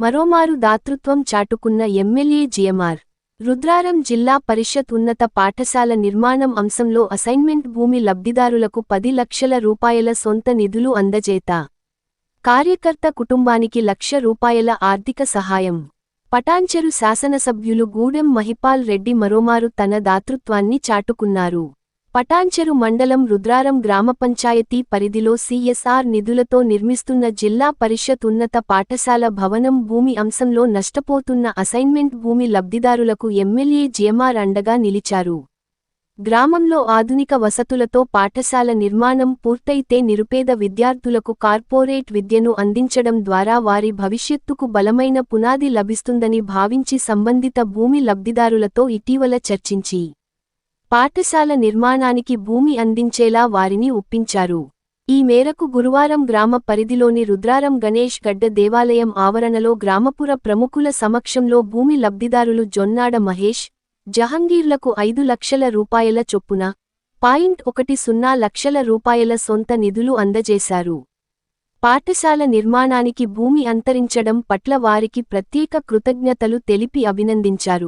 మరోమారు దాతృత్వం చాటుకున్న MLA GMR. Rudraram జిల్లా పరిషత్ ఉన్నత పాఠశాల నిర్మాణం అంశంలో అసైన్మెంట్ భూమి లబ్ధిదారులకు పది లక్షల రూపాయల సొంత నిధులు అందజేత. కార్యకర్త కుటుంబానికి లక్ష రూపాయల ఆర్థిక సహాయం. పటాంచెరు శాసనసభ్యులు గూడెం మహిపాల్ రెడ్డి మరోమారు తన దాతృత్వాన్ని చాటుకున్నారు. పటాన్చెరు మండలం రుద్రారం గ్రామ పంచాయతీ పరిధిలో సీఎస్ఆర్ నిధులతో నిర్మిస్తున్న జిల్లా పరిషత్ ఉన్నత పాఠశాల భవనం భూమి అంశంలో నష్టపోతున్న అసైన్మెంట్ భూమి లబ్ధిదారులకు ఎమ్మెల్యే జేమార్ అండగా నిలిచారు. గ్రామంలో ఆధునిక వసతులతో పాఠశాల నిర్మాణం పూర్తయితే నిరుపేద విద్యార్థులకు కార్పొరేట్ విద్యను అందించడం ద్వారా వారి భవిష్యత్తుకు బలమైన పునాది లభిస్తుందని భావించి సంబంధిత భూమి లబ్ధిదారులతో ఇటీవల చర్చించి పాఠశాల నిర్మాణానికి భూమి అందించేలా వారిని ఒప్పించారు. ఈ మేరకు గురువారం గ్రామ పరిధిలోని రుద్రారం గణేష్ గడ్డ దేవాలయం ఆవరణలో గ్రామపుర ప్రముఖుల సమక్షంలో భూమి లబ్ధిదారులు జొన్నాడ మహేష్ జహంగీర్లకు ఐదు లక్షల రూపాయల చొప్పున పాయింట్ ఒకటి సున్నా లక్షల రూపాయల సొంత నిధులు అందజేశారు. పాఠశాల నిర్మాణానికి భూమి అంతరించడం పట్ల వారికి ప్రత్యేక కృతజ్ఞతలు తెలిపి అభినందించారు.